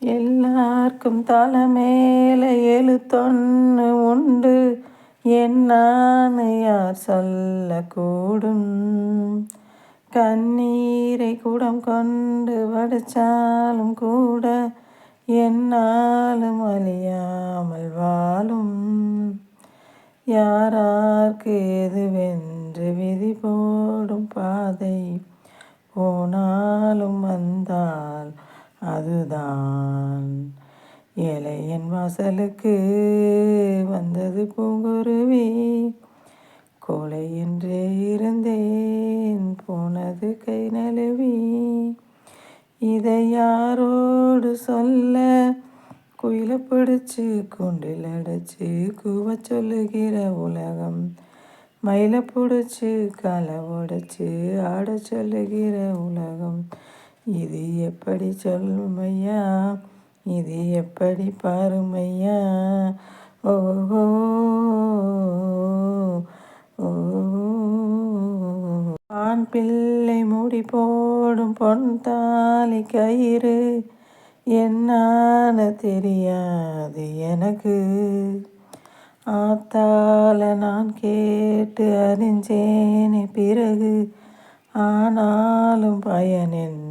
எல்லாருக்கும் தலைமேல எழுத்தொன்று உண்டு. என்னான்னு யார் சொல்லக்கூடும். கண்ணீரை குடம் கொண்டு வடிச்சாலும் கூட என்னாலும் அழியாமல் வாழும். யாரார்க்கு எதுவென்று விதி போடும் பாதை போனாலும் வந்தால் அதுதான். இலையின் வாசலுக்கு வந்தது பூங்குருவி. கோலை என்றே இருந்தேன் போனது கை நழுவி. இதை யாரோடு சொல்ல? குயில பிடிச்சு குண்டில் அடைச்சு கூவ சொல்லுகிற உலகம். மயில பிடிச்சி களை உடைச்சு ஆட சொல்லுகிற உலகம். இது எப்படி சொல்லுமையா இது எப்படி பாருமையா ஓஹோ. ஆண் பிள்ளை முடி போடும் பொன் தாலி கயிறு. என்னான்னு தெரியாது எனக்கு. ஆத்தால நான் கேட்டு அறிஞ்சேனே பிறகு. ஆனாலும் பயன் என்ன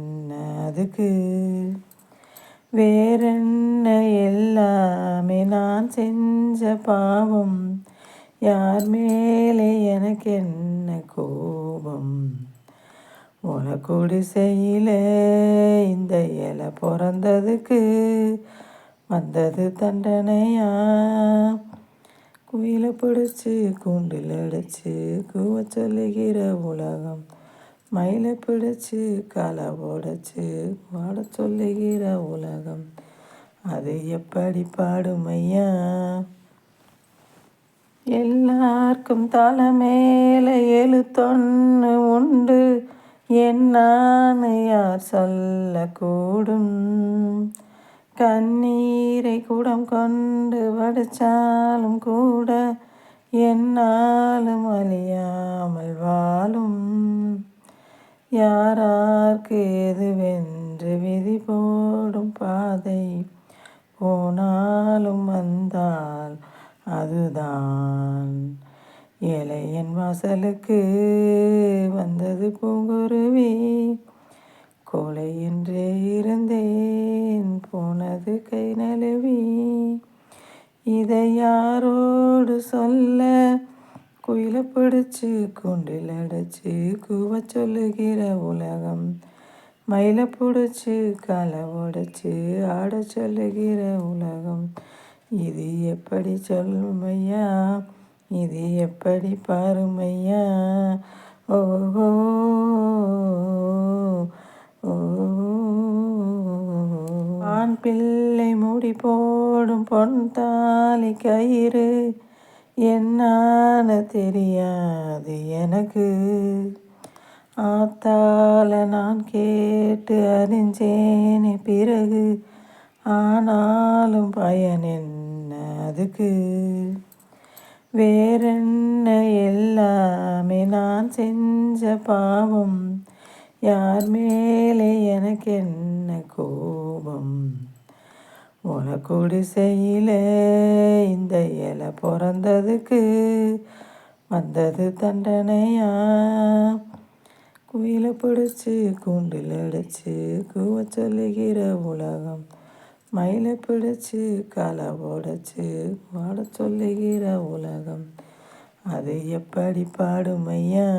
அதுக்கு வேறென்ன எல்லாமே நான் செஞ்ச பாவம்? யார் மேலே எனக்கு என்ன கோபம்? உனக்குடி செய்யல இந்த இலை பிறந்ததுக்கு வந்தது தண்டனையா? குயிலை பிடிச்சி கூண்டில் அடிச்சு கூவ சொல்லுகிற உலகம் மயிலை பிடிச்சு களை உடச்சு வாட சொல்லுகிற உலகம். அது எப்படி பாடுமையா? எல்லாருக்கும் தலை மேலே எழுத்தொன்னு உண்டு. என்னான்னு யார் சொல்லக்கூடும். கண்ணீரை குடம் கொண்டு வடிச்சாலும் கூட என்னாலும் அழியாமல் வாழும். யாரார்க்கு எதுவென்று விதி போடும் பாதை போனாலும் வந்தால் அதுதான். ஏழையன் வாசலுக்கு வந்தது பூங்குருவி. கொலை என்றே இருந்தேன் போனது கை நழுவி. இதை யாரோடு சொல்ல குயில பிடிச்சு குண்டில் அடைச்சு கூவ சொல்லுகிற உலகம். மயில பிடிச்சி களை உடைச்சு ஆட சொல்லுகிற உலகம். இது எப்படி சொல்லுமையா இது எப்படி பாருமையா ஓஹோ ஆண் பிள்ளை முடி போடும் பொன் தாலி கயிறு. என்னான தெரியாது எனக்கு. ஆத்தால நான் கேட்டு அறிஞ்சேனே பிறகு ஆனாலும் பயன் என்ன அதுக்கு? வேறென்ன எல்லாமே நான் செஞ்ச பாவம் யார் மேலே எனக்கு என்ன கோபம்? உனக்குடி இந்த இலை பிறந்ததுக்கு வந்தது தண்டனையா? குயில பிடிச்சி கூண்டில் அடிச்சு கூவ சொல்லுகிற உலகம். மயிலை பிடிச்சி களை உடைச்சு வாட சொல்லுகிற உலகம். அது எப்படி பாடுமையா